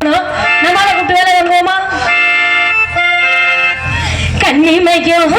நம்மளை கூப்பிட்டு வேலை வாங்குவோமா கண்ணிமைக்கும்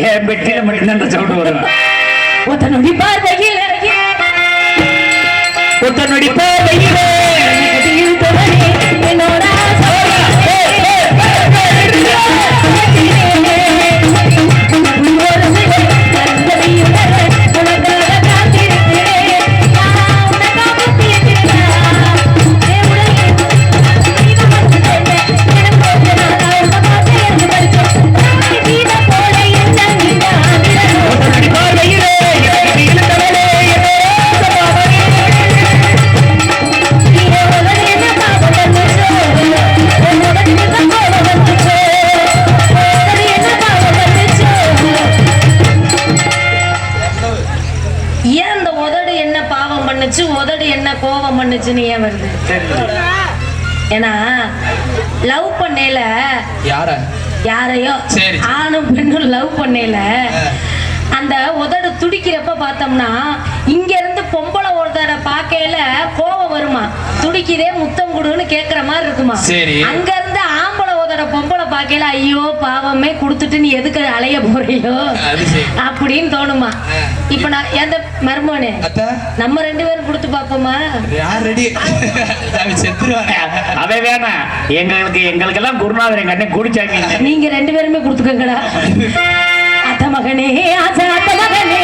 என் பெட்டியில மட்டும்தான் சொல்லிட்டு வருவேன் ஒத்தனுடைய பார்வையில் ஒத்தனுடைய பார்வையில். பண்ணுச்சுன்னு ஏன் வருது? ஏன்னா லவ் பண்ணல யார? யாரையோ ஆணும் பெண்ணும் லவ் பண்ணல அந்த உதடு துடிக்கிறப்ப பார்த்தோம்னா இங்க இருந்து பொம்பளை ஒருத்தர பார்க்கையில கோவம் வருமா? துடிக்குதே முத்தம் குடுன்னு கேக்குற மாதிரி இருக்குமா? அங்க பொம்பளை பார்க்கையில ஐயோ பாவமே கொடுத்துட்டு நீ எதுக்கு அலைய போறியோ? அப்படின்னு தோணுமா? இப்ப நான் எந்த மருமனே? நம்ம ரெண்டு பேரும் கொடுத்து பாப்போமா? அதே வேணா. எங்களுக்கு எங்களுக்கு எல்லாம் குருநாதர் எங்க குடிச்சாங்க நீங்க ரெண்டு பேருமே கொடுத்துக்கங்கடா. அத்த மகனே அத்த மகனே.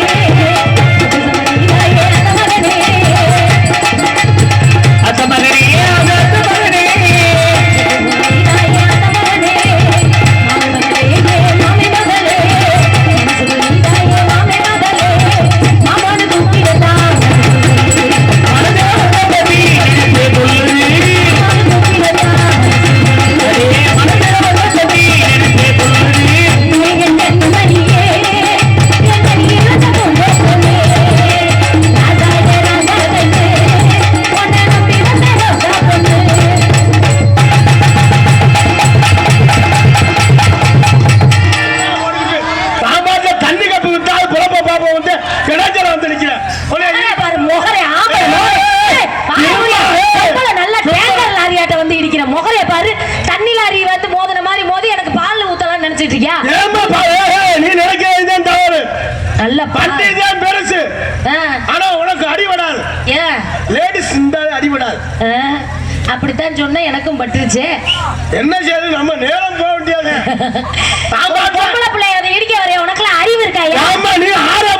பாத்துட்டு இருக்கியா நீ நினைக்கிறதுதான் தவறு. நல்ல பண்டை தான் பெருசு. ஆனா உனக்கு அடிபடாது லேடிஸ் இருந்தாலும் அடிபடாது அப்படித்தான் சொன்ன எனக்கும் பட்டுருச்சு. என்ன செய்யுது நம்ம நேரம் போக முடியாது பிள்ளைய அதை இடிக்க வரைய? உனக்குலாம் அறிவு இருக்கா ஆமா நீ ஆறு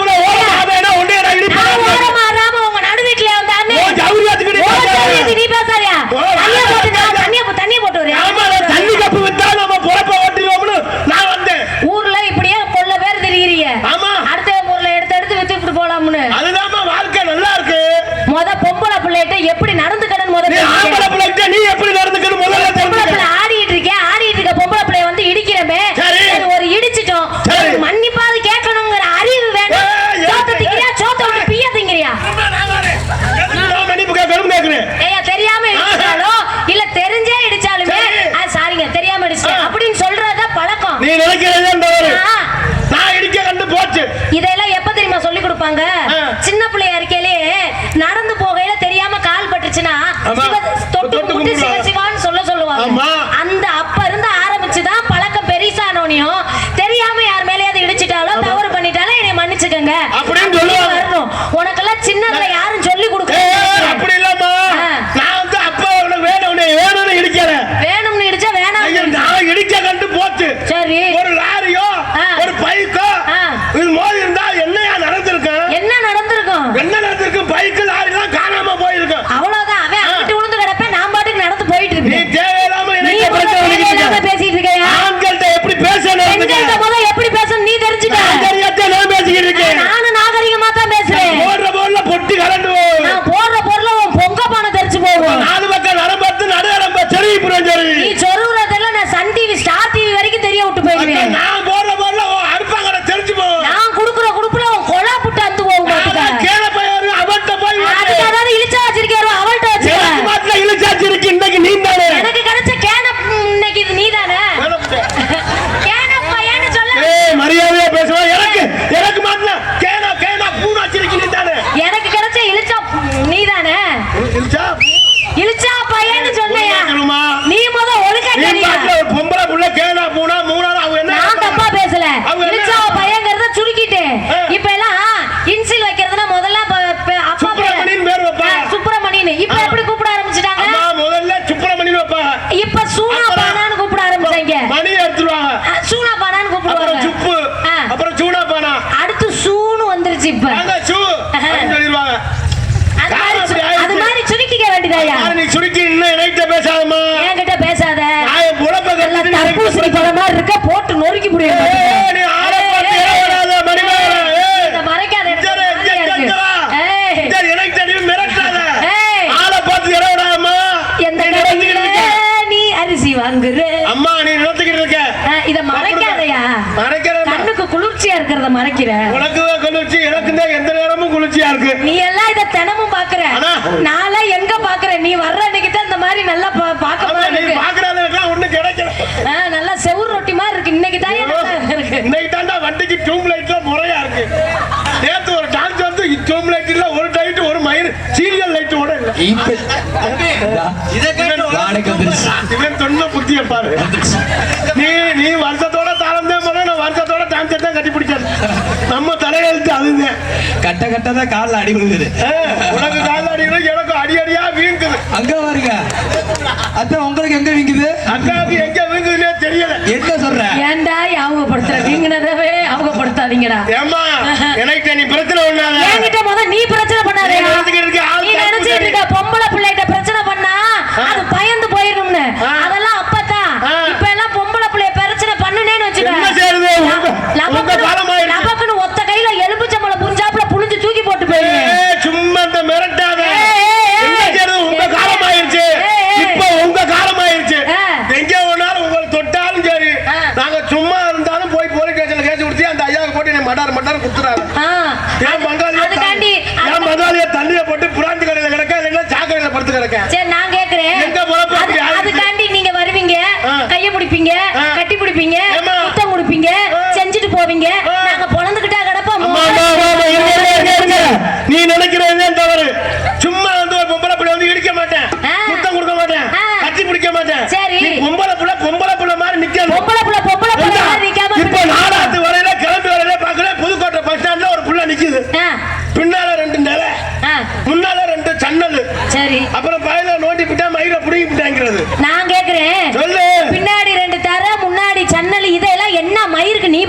நொறுக்கி அம்மா நீ நிலத்துக்கிட்டு இருக்க. இத மறைக்காதயா? மறைக்கிற கண்ணுக்கு குளிர்ச்சியா இருக்கிறத மறைக்கிற. உனக்கு குளிர்ச்சி எனக்கு எந்த நேரமும் குளிர்ச்சியா இருக்கு. நீ எல்லாம் தொன்ன புத்திய பாரு. நீ நீ வருஷத்தோட தாளம் தான் போல வருஷத்தோட டான்ஸ் தான் நம்ம தலையெழுத்து அதுதான் கட்ட கட்ட தான் அடி விழுகுது. உனக்கு காலில் அடி விழுது எனக்கு அடி அங்க பாருங்க. அதான் உங்களுக்கு எங்க வீங்குது? அக்காவுக்கு எங்க வீங்குதுன்னே தெரியல. என்ன சொல்ற? ஏன்டா யாவகப்படுத்துற வீங்கினதவே யாவகப்படுத்தாதீங்கடா ஏமா எனக்கு நீ பிரச்சனை பண்ணாத? என்கிட்ட முத நீ பிரச்சனை பண்ணாதே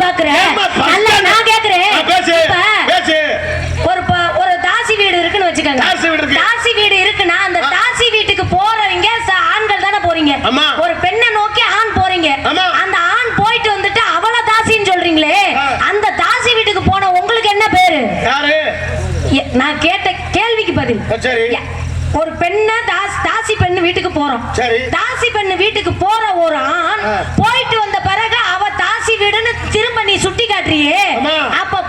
பாக்குற ஒரு ஒரு தாசி வீடு இருக்குன்னு வச்சுக்கோங்க. தாசி வீடு இருக்குன்னா அந்த தாசி வீட்டுக்கு போறவங்க ஆண்கள் தானே போறீங்க. ஒரு பெண்ணை நோக்கி ஆண் போறீங்க. அந்த ஆண் போயிட்டு வந்துட்டு அவள தாசின்னு சொல்றீங்களே அந்த தாசி வீட்டுக்கு போன உங்களுக்கு என்ன பேரு? நான் கேட்ட கேள்விக்கு பதில். ஒரு பெண்ண தாசி பெண்ணு வீட்டுக்கு போறோம். தாசி பெண்ணு வீட்டுக்கு போற ஒரு ஆண் ஆமா. அப்ப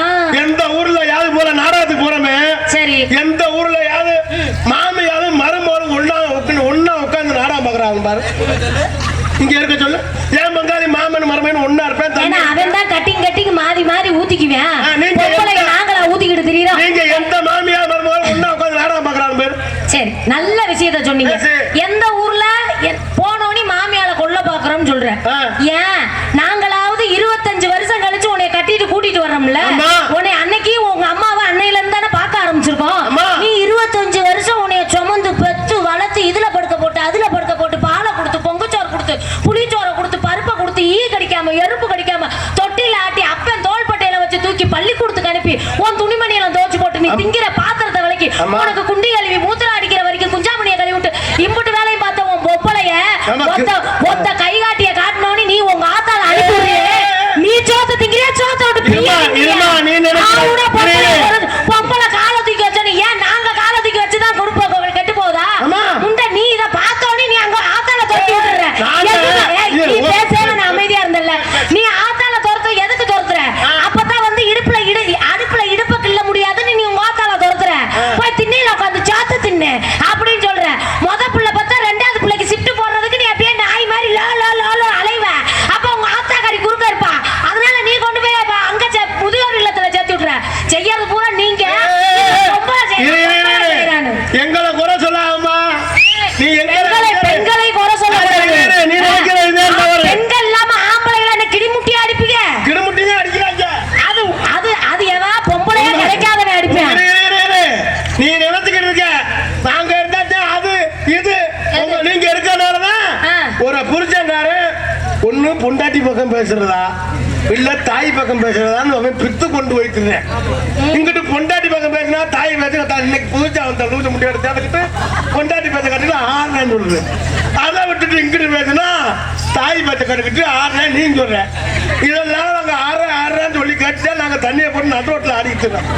ஆ. எந்த ஊர்ல யாரு போற? நாடகத்துக்கு போறமே. சரி. எந்த ஊர்ல யாரு? மாமியாரும் மருமகளும் ஒண்ணா உட்காந்து ஒண்ணா உட்கார்ந்து நாடகம் பாக்குறாங்க பாரு. இங்க இருக்க சொல்லு. ஏன் பங்காளி மாமன் மருமகன் ஒண்ணா இருப்பேன்? அவன் தான் கட்டிங் கட்டிங் மாறி மாறி ஊத்திக்குவேன். நாங்களா ஊத்திக்கிட்டு தெரியுறோம் நீங்க எந்த மாமியா மருமகள் ஒண்ணா உட்கார்ந்து நாடகம் பாக்குறாங்க பேரு. சரி நல்ல விஷயத்த சொன்னீங்க. எந்த ஊர்ல போனோனி மாமியால கொல்ல பாக்குறோம்னு சொல்றேன். ஏன்? நாங்களாவது இருபத்தஞ்சு கட்டிட்டு கூட்டிட்டு வர்றோம்ல ஆமா. உன்னை அன்னைக்கு உங்க அம்மாவை அன்னையில இருந்து தானே பார்க்க ஆரம்பிச்சிருக்கோம். நீ இருபத்தஞ்சு வருஷம் உன்னைய சுமந்து பெத்து வளர்த்து இதுல படுக்க போட்டு அதுல படுக்க போட்டு பாலை கொடுத்து பொங்கச்சோறு கொடுத்து புளிச்சோறை கொடுத்து பருப்பை கொடுத்து ஈ கடிக்காம எறும்பு கடிக்காம தொட்டில ஆட்டி அப்பன் தோள்பட்டையில வச்சு தூக்கி பள்ளிக்கூடத்துக்கு அனுப்பி உன் துணிமணியெல்லாம் துவச்சு போட்டு நீ திங்கிற பாத்திரத்தை விலைக்கு. உனக்கு குண்டி கழுவி மூத்திரம் அடிக்கிற வரைக்கும் குஞ்சாமணியை கழுவி விட்டு இம்புட்டு வேலையும் பார்த்த உன் பொப்பளைய ஆமா. ஒத்த ஒத்த கைகாட்டிய காட்டினோன்னு நீ உங்க ஆத்தால அனுப்பிடுறியே நீ சோத்த திங்கிறியா சோத்த விட்டு பிரிய இருமா, திங்கிறியா? இருமா, நீ நினைக்கிற- ஆவுட பொம்பளை இரு. ஒரு பொம்பளை காலை தூக்கி வச்சோன்னு ஏன் நாங்க காலை தூக்கி வச்சுதான் கொடுப்போம் கெட்டு போகுதா ஆமா. உண்ட நீ இத பார்த்தோன்னே நீ அங்க ஆத்தால துரத்தி விட்டுற நானு- எதுக்கு? ஏய், இரு, நீ ஓ- பேசவே நான் அமைதியா இருந்தல்ல நீ ஆத்தால துரத்து எதுக்கு துரத்துற அப்பதான் வந்து இடுப்புல இடு அடுப்புல இடுப்பு கிள்ள முடியாதுன்னு நீ உங்க ஆத்தால துரத்துற போய் திண்ணையில உட்காந்து சாத்து தின்னு அப்படின்னு சொல்ற முத புள்ள பார்த்தா ரெண்டாவது பிள்ளைக்கு ஷிஃப்ட் போடுறதுக்கு நீ அப்படியே நாய் மாதிரி லோ லோ லோ லோ அலைவ அப்ப உங்க ஆத்தாக்காரி குறுக்க இருப்பா அதனால நீ கொண்டு போய் அப்ப அங்க சே- முதியோர் இல்லத்துல சேர்த்து விட்டுற செய்யறது பூரா நீங்க இது பொம்பளை செய்யறது, இரு, இரு, பொம்பளை இரு, செய்யறான்னு. இரு. எங்களை குறை சொல்லாமா நீ எங்களை பெண்களை பெண்களை குறை சொல்லக்கூடாது. இரு, இரு, நீ நினைக்கிற இதே ஆ, தவறு. பெண்கள் இல்லாம ஆம்பளைகளை என்ன கிடிமுட்டியா அடிப்பீங்க கிடுமுட்டிங்க அடிக்கிறாங்க அது அது அது எதா பொம்பளையா கிடைக்காதவன் அடிப்பேன் இரு, இரு, இரு, இரு. நீ நினைச்சுக்கிட்டு இருக்க நாங்க இருந்தா அது இது உங்க- நீங்க இருக்கறனாலதான் ஆ. ஒரு புருஷன்காரு ஒண்ணு பொண்டாட்டி பக்கம் பேசுறதா இல்ல தாய் பக்கம் பேசுறதான்னு அவன் பித்து கொண்டு வைக்கிறேன் இங்கிட்டு பொண்டாட்டி பக்கம் பேசினா தாய் பேசுற தான் இன்னைக்கு புதுச்சா வந்த லூசு முடியாது தேர்ந்துக்கிட்டு பொண்டாட்டி பேச கட்டிட்டு ஆடுறேன்னு சொல்லுது அதை இங்கிட்டு பேசுனா தாய் பேச்ச கட்டுக்கிட்டு ஆறுறேன் நீ சொல்ற. இதெல்லாம் நாங்க ஆற ஆடுறேன்னு சொல்லி கேட்டுட்டா நாங்க தண்ணியை போட்டு நடுவோட்டில் ஆடிக்கிட்டு இருக்கோம்.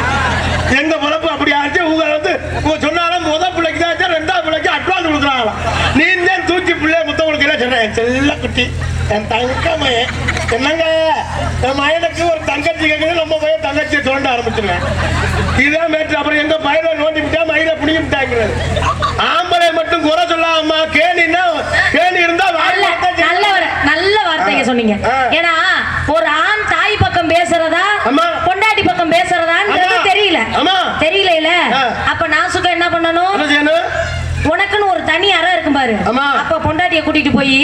எங்க பொழப்பு அப்படி ஆச்சு? உங்க வந்து உங்க சொன்னாலும் முத பிள்ளைக்கு தான் ஆச்சு, ரெண்டாவது பிள்ளைக்கு அட்வான்ஸ் கொடுக்குறாங்களாம். நீ தான் தூக்கி பிள்ளை முத்த கொடுக்கல? சொன்னேன் செல்ல குட்டி என் தங்க மயன் என்னங்க? என் மயனுக்கு ஒரு தங்கச்சி கேட்குறது நம்ம பையன் தங்கச்சியை தோண்ட ஆரம்பிச்சிருவேன். இதான் மேட்ரு. அப்புறம் எங்க பயிரை நோண்டி விட்டா மயில பிடிக்க விட்டாங்கிறது ஆம்பளை மட்டும் குறை சொல்லாமா கேணின்னா கேணி இருந்தா நல்ல நல்ல வார்த்தைங்க சொன்னீங்க. ஏன்னா ஒரு ஆண் தாய் பக்கம் பேசுறதா. பொண்டாட்டி பக்கம் பேசுறதான்றது ஆமா. தெரியல. தெரியல ஆ. அப்ப நாசுக்க என்ன பண்ணணும் உனக்குன்னு ஒரு தனி அறை இருக்கும் பாரு. அப்ப பொண்டாட்டிய கூட்டிட்டு போய்.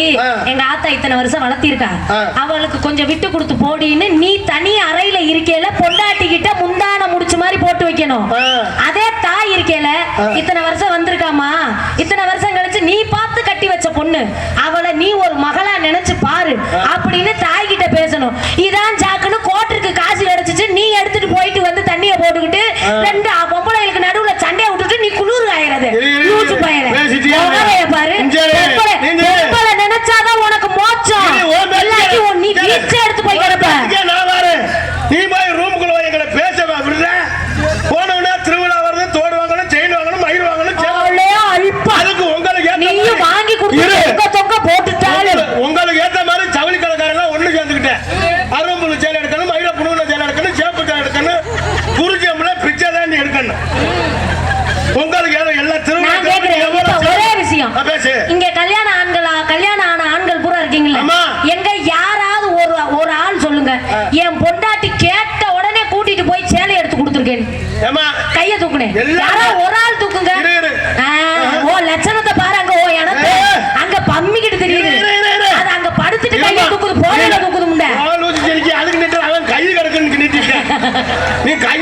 எங்க ஆத்தா இத்தனை வருஷம் வளர்த்திருக்கா. அவளுக்கு கொஞ்சம் விட்டு கொடுத்து போடின்னு நீ தனி அறையில இருக்கையில பொண்டாட்டி கிட்ட முந்தான முடிச்ச மாதிரி போட்டு வைக்கணும் இருக்கையில. இத்தனை வருஷம் வந்திருக்காமா இத்தனை வருஷம் கழிச்சு நீ பார்த்து கட்டி வச்ச பொண்ணு. அவளை நீ ஒரு மகளா நினைச்சு பாரு அப்படின்னு தாய் கிட்ட பேசணும். இதான் சாக்குன்னு கோட்டுக்கு காசு கிடைச்சிச்சு நீ எடுத்துட்டு போயிட்டு வந்து தண்ணிய போட்டுக்கிட்டு ரெண்டு கல்யாணம் ஆண்களா கல்யாணம் ஆன ஆண்கள் பூரா இருக்கீங்களா எங்க யாராவது ஒரு ஒரு ஆள் சொல்லுங்க. என் பொண்டாட்டி கேட்ட உடனே கூட்டிட்டு போய் சேலை எடுத்து கொடுத்துருக்கேன். கைய தூக்குனேன். யாராவது ஒரு ஆள் தூக்குங்க. ஓ லட்சணத்தை பாருங்க. ஓ எனக்கு அங்க பம்மிக்கிட்டு தெரியுது. அது அங்க படுத்துட்டு கைய தூக்குது போனையில தூக்குது முண்டை. அதுக்கு நிட்டு அவன் கை கிடக்குன்னு நீ கை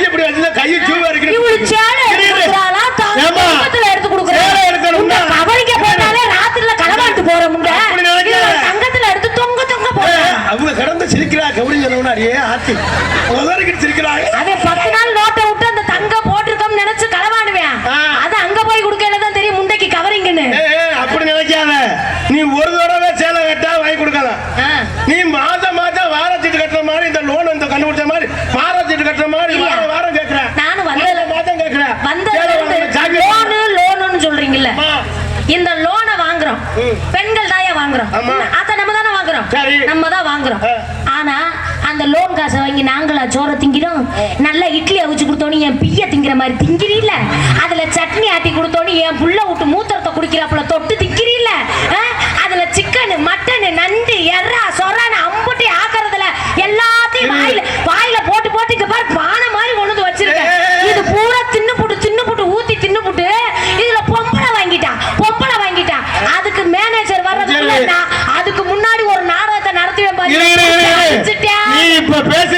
சிரிக்கிறா கபடி சொன்னவனாடியே ஆத்தி உதறிக்கிட்டு சிரிக்கிறாங்க. நம்ம தான் வாங்குறோம். ஆனா அந்த லோன் காசை வாங்கி நாங்களா சோற திங்கிறோம் நல்லா இட்லி அவிச்சு கொடுத்தோன்னு என் பிய திங்கிற மாதிரி திங்கிறீல்ல அதுல சட்னி ஆட்டி கொடுத்தோன்னு என் புள்ள விட்டு மூத்திரத்தை குடிக்கிறாப்புல தொட்டு My Bass.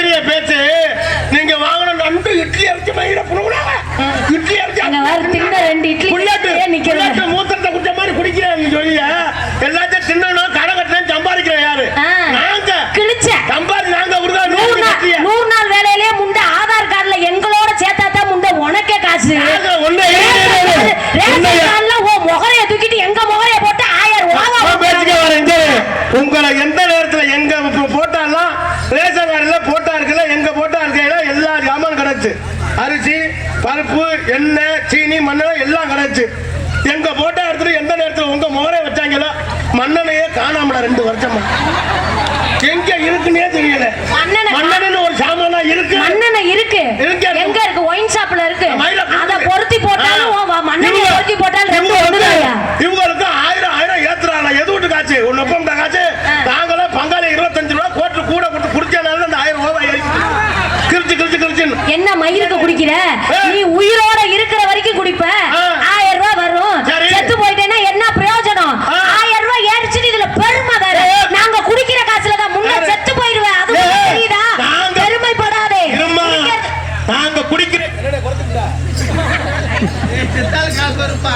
எண்ணெய் சீனி மண்ணெல்லாம் எல்லாம் கிடைச்சு எங்க போட்டா எடுத்துட்டு எந்த நேரத்தில் உங்க மோரே வச்சாங்களோ மண்ணெண்ணையே காணாமல ரெண்டு வருஷமா. எங்க இருக்குன்னே தெரியல. மண்ணெண்ணு ஒரு சாமானா இருக்கு. என்ன மயிருக்கு குடிக்கிற? நீ உயிரோட இருக்கிற வரைக்கும் குடிப்ப. ஆயிரம் ரூபாய் வரும். செத்து போயிட்டேன்னா என்ன பிரயோஜனம்? ஆயிரம் ரூபாய் ஏறிச்சுன்னு இதுல பெருமை வேற. நாங்க குடிக்கிற காசுலதான் முன்ன செத்து போயிருவேன் அது தெரியுதா? பெருமைப்படாதே. நாங்க குடிக்கிற காசு வருப்பா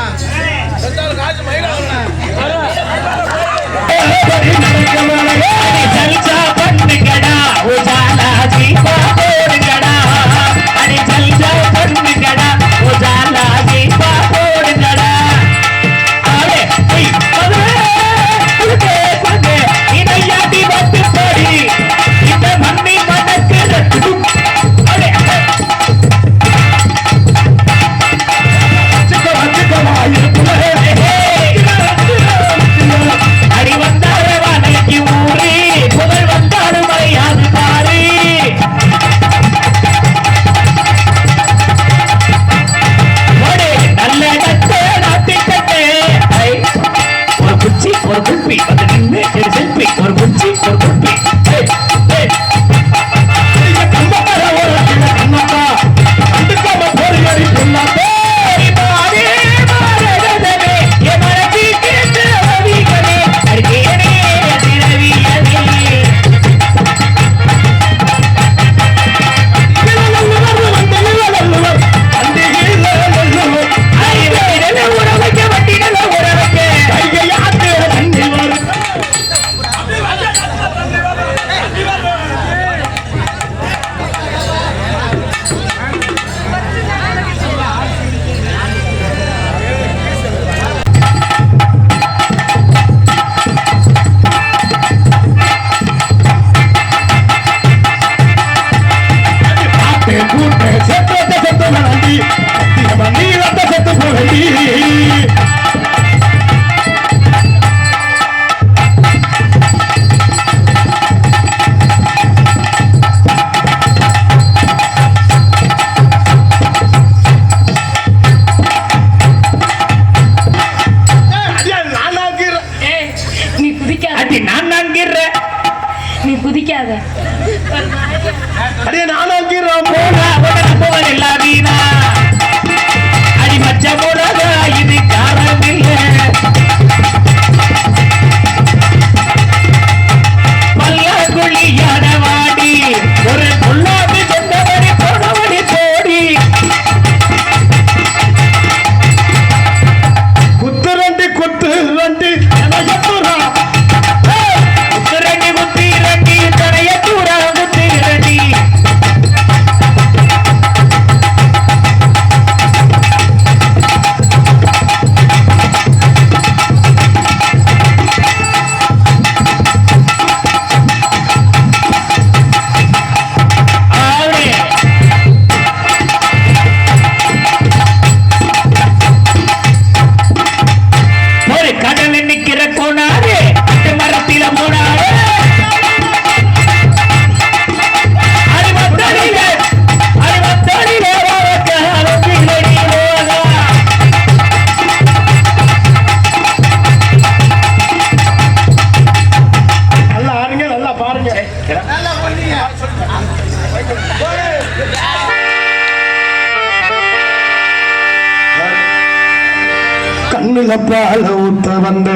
பால ஊத்த வந்த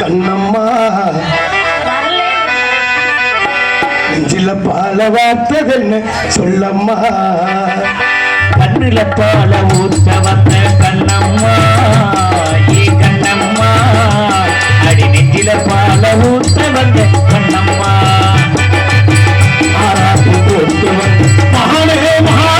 கண்ணம்மா. நெஞ்சில பால வார்த்ததென்ன சொல்லம்மா. கண்ணில பால ஊத்த வந்த கண்ணம்மா. ஏ கண்ணம்மா. அடி நெஞ்சில பால ஊத்த வந்த கண்ணம்மா. ஆராய்ச்சி போட்டு வந்த மகானே மகா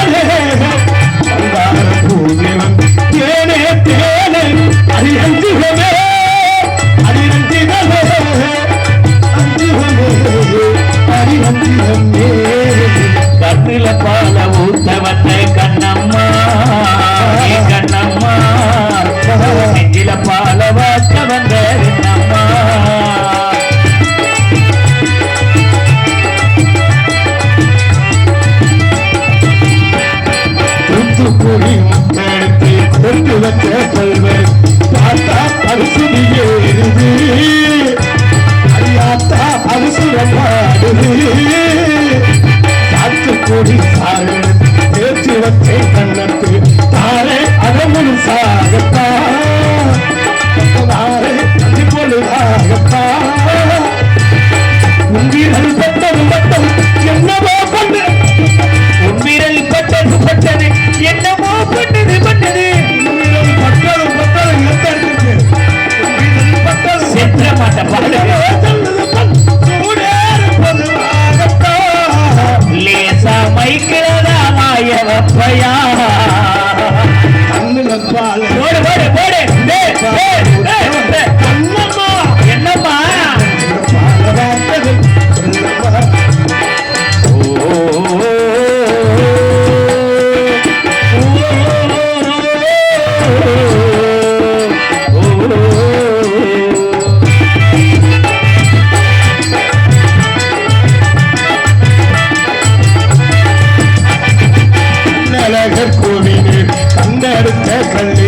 கனகர் கோவிலில் கண்டெடுத்த கல்வி